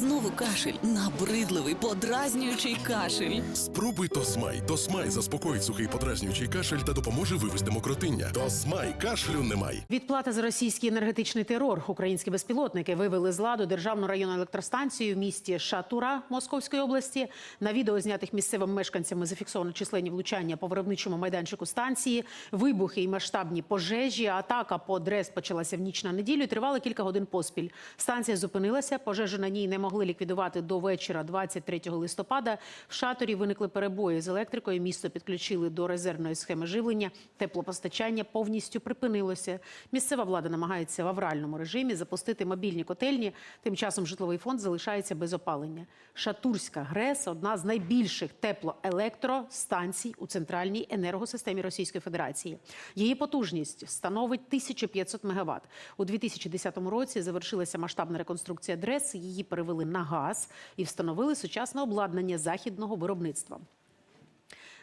Знову кашель, набридливий, подразнюючий кашель. Спробуй Тосмай. Тосмай заспокоїть сухий подразнюючий кашель та допоможе вивести мокротиння. Тосмай кашлю немає. Відплата за російський енергетичний терор. Українські безпілотники вивели з ладу державну районну електростанцію в місті Шатура Московської області. На відео, знятих місцевими мешканцями, зафіксовано численні влучання по виробничому майданчику станції, вибухи і масштабні пожежі. Атака по ДРЕС почалася в ніч на неділю. і Тривала кілька годин поспіль. Станція зупинилася. Пожежу на ній не могли ліквідувати до вечора 23 листопада. В шаторі виникли перебої з електрикою. Місто підключили до резервної схеми живлення. Теплопостачання повністю припинилося. Місцева влада намагається в авральному режимі запустити мобільні котельні. Тим часом житловий фонд залишається без опалення. Шатурська ГРЕС одна з найбільших теплоелектростанцій у центральній енергосистемі Російської Федерації. Її потужність становить 1500 МВт. У 2010 році завершилася масштабна реконструкція ДРЕС. Її перевели на газ і встановили сучасне обладнання західного виробництва.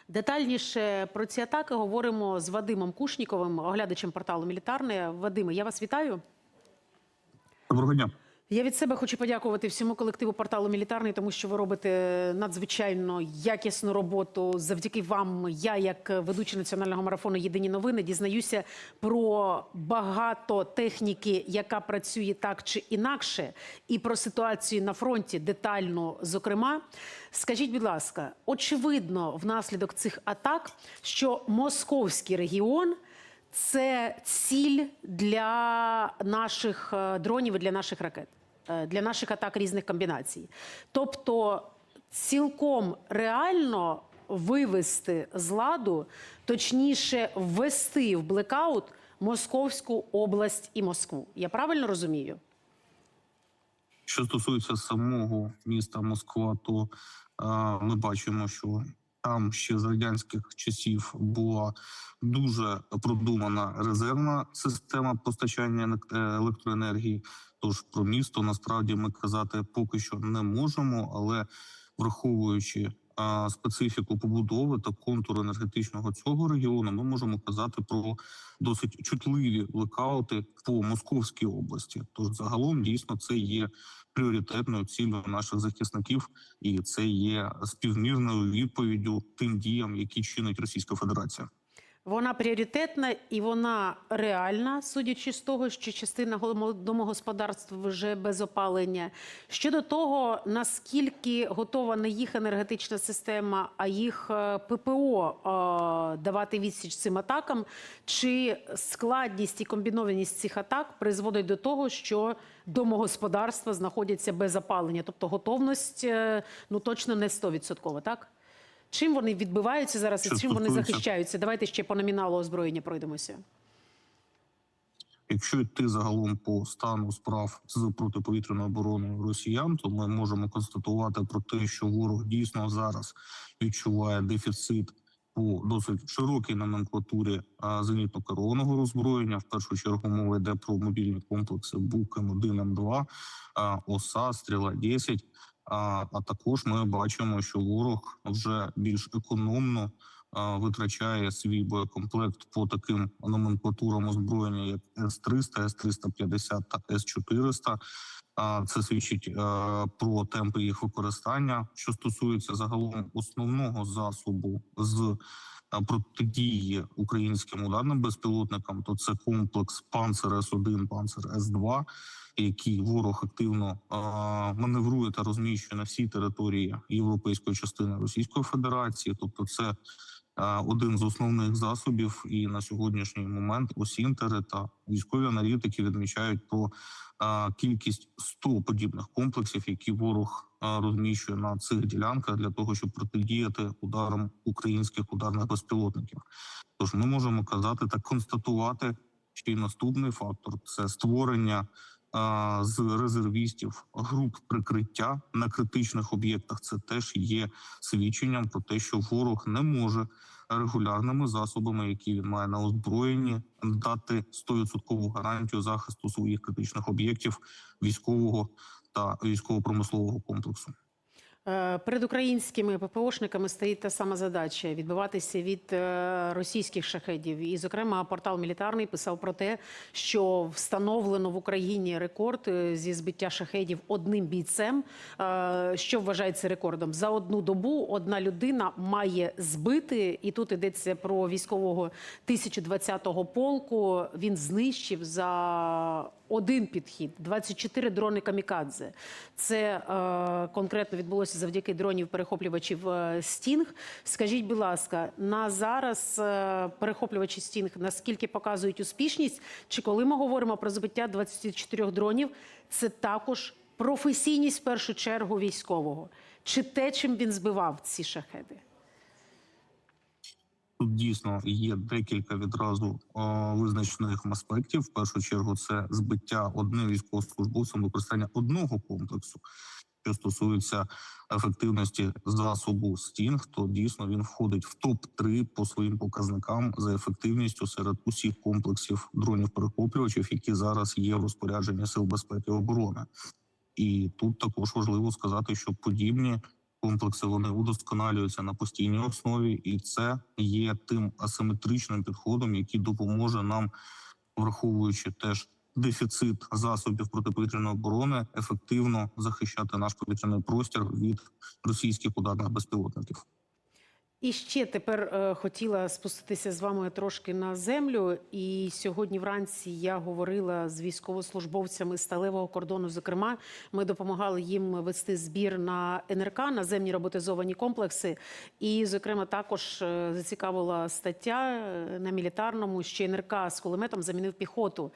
Детальніше про ці атаки говоримо з Вадимом Кушніковим, оглядачем порталу Мілітарне. Вадиме, я вас вітаю. Доброго дня. Я від себе хочу подякувати всьому колективу порталу Мілітарний, тому що ви робите надзвичайно якісну роботу. Завдяки вам, я, як ведуча національного марафону Єдині новини, дізнаюся про багато техніки, яка працює так чи інакше, і про ситуацію на фронті детально. Зокрема, скажіть, будь ласка, очевидно, внаслідок цих атак, що московський регіон. Це ціль для наших е, дронів і для наших ракет, для наших атак різних комбінацій. Тобто, цілком реально вивести з ладу, точніше, ввести в блекаут Московську область і Москву. Я правильно розумію? Що стосується самого міста Москва, то е, ми бачимо, що там ще з радянських часів була дуже продумана резервна система постачання е, електроенергії. Тож про місто насправді ми казати поки що не можемо, але враховуючи специфіку побудови та контуру енергетичного цього регіону, ми можемо казати про досить чутливі блекаути по Московській області. Тож загалом дійсно це є пріоритетною ціллю наших захисників, і це є співмірною відповіддю тим діям, які чинить Російська Федерація. Вона пріоритетна і вона реальна, судячи з того, що частина домогосподарств вже без опалення. Щодо того, наскільки готова не їх енергетична система, а їх е, ППО е, давати відсіч цим атакам, чи складність і комбінованість цих атак призводить до того, що домогосподарства знаходяться без опалення, тобто готовність е, ну точно не 100%, так? Чим вони відбиваються зараз і чим вони захищаються? Давайте ще по номіналу озброєння пройдемося. Якщо йти загалом по стану справ з протиповітряною обороною росіян, то ми можемо констатувати про те, що ворог дійсно зараз відчуває дефіцит по досить широкій номенклатурі зенітно-керованого роззброєння. В першу чергу мова йде про мобільні комплекси БУК М1, М2, ОСА, Стріла 10 А, а також ми бачимо, що ворог вже більш економно а, витрачає свій боєкомплект по таким номенклатурам озброєння, як С-300, С-350 та С-400. А, Це свідчить е, про темпи їх використання. Що стосується загалом основного засобу з протидії українським ударним безпілотникам, то це комплекс Панцер С-1, Панцер С-2, який ворог активно маневрує та розміщує на всій території європейської частини Російської Федерації. Тобто, це один з основних засобів, і на сьогоднішній момент осінтери та військові аналітики відмічають про кількість 100 подібних комплексів, які ворог розміщує на цих ділянках для того, щоб протидіяти ударам українських ударних безпілотників. Тож ми можемо казати та констатувати, що й наступний фактор це створення. З резервістів груп прикриття на критичних об'єктах це теж є свідченням про те, що ворог не може регулярними засобами, які він має на озброєнні, дати 100% гарантію захисту своїх критичних об'єктів військового та військово-промислового комплексу. Е, Перед українськими ППОшниками стоїть та сама задача відбиватися від е, російських шахедів. І, зокрема, портал Мілітарний писав про те, що встановлено в Україні рекорд е, зі збиття шахедів одним бійцем. Що вважається рекордом? За одну добу одна людина має збити, і тут йдеться про військового 1020-го полку. Він знищив за один підхід 24 дрони камікадзе. Це конкретно відбулося завдяки дронів перехоплювачів е, Стінг. Скажіть, будь ласка, на зараз е, перехоплювачі Стінг наскільки показують успішність? Чи коли ми говоримо про збиття 24 дронів, це також професійність в першу чергу військового? Чи те, чим він збивав ці шахеди? Тут дійсно є декілька відразу е, визначених аспектів. В першу чергу, це збиття одним військовослужбовцем використання одного комплексу. Стосується ефективності засобу Стінг, то дійсно він входить в топ 3 по своїм показникам за ефективністю серед усіх комплексів дронів перехоплювачів, які зараз є в розпорядженні сил безпеки і оборони. І тут також важливо сказати, що подібні комплекси вони удосконалюються на постійній основі, і це є тим асиметричним підходом, який допоможе нам, враховуючи теж дефіцит засобів протиповітряної оборони, ефективно захищати наш повітряний простір від російських ударних безпілотників. І ще тепер е, хотіла спуститися з вами трошки на землю. І сьогодні вранці я говорила з військовослужбовцями сталевого кордону. Зокрема, ми допомагали їм вести збір на НРК наземні роботизовані комплекси. І, зокрема, також е, зацікавила стаття е, на мілітарному, що НРК з кулеметом замінив піхоту.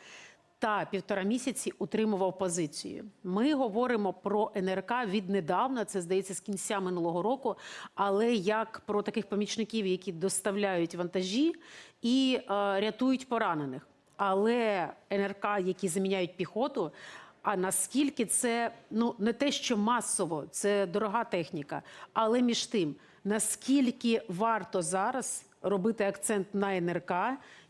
Та півтора місяці утримував позицію. Ми говоримо про НРК віднедавна, це здається з кінця минулого року. Але як про таких помічників, які доставляють вантажі і е, рятують поранених. Але НРК, які заміняють піхоту. А наскільки це ну не те, що масово, це дорога техніка, але між тим, наскільки варто зараз робити акцент на НРК,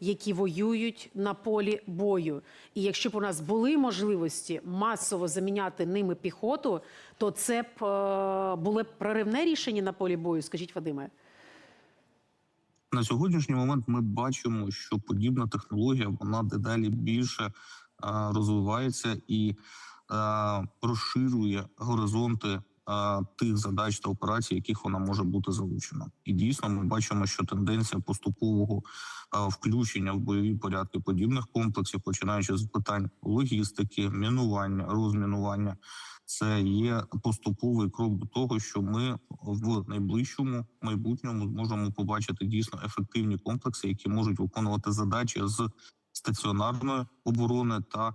які воюють на полі бою. І якщо б у нас були можливості масово заміняти ними піхоту, то це б е, було б проривне рішення на полі бою. Скажіть, Вадиме. На сьогоднішній момент ми бачимо, що подібна технологія вона дедалі більше е, розвивається і е, розширює горизонти тих задач та операцій, яких вона може бути залучена. І дійсно ми бачимо, що тенденція поступового включення в бойові порядки подібних комплексів, починаючи з питань логістики, мінування, розмінування. Це є поступовий крок до того, що ми в найближчому майбутньому зможемо побачити дійсно ефективні комплекси, які можуть виконувати задачі з стаціонарної оборони та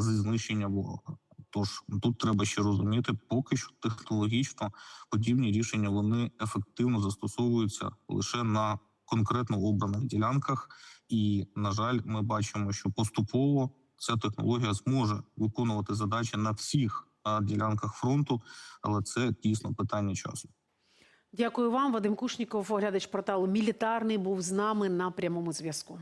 зі знищення ворога. Тож тут треба ще розуміти, поки що технологічно подібні рішення вони ефективно застосовуються лише на конкретно обраних ділянках, і на жаль, ми бачимо, що поступово ця технологія зможе виконувати задачі на всіх ділянках фронту, але це дійсно питання часу. Дякую вам. Вадим Кушніков, оглядач порталу Мілітарний, був з нами на прямому зв'язку.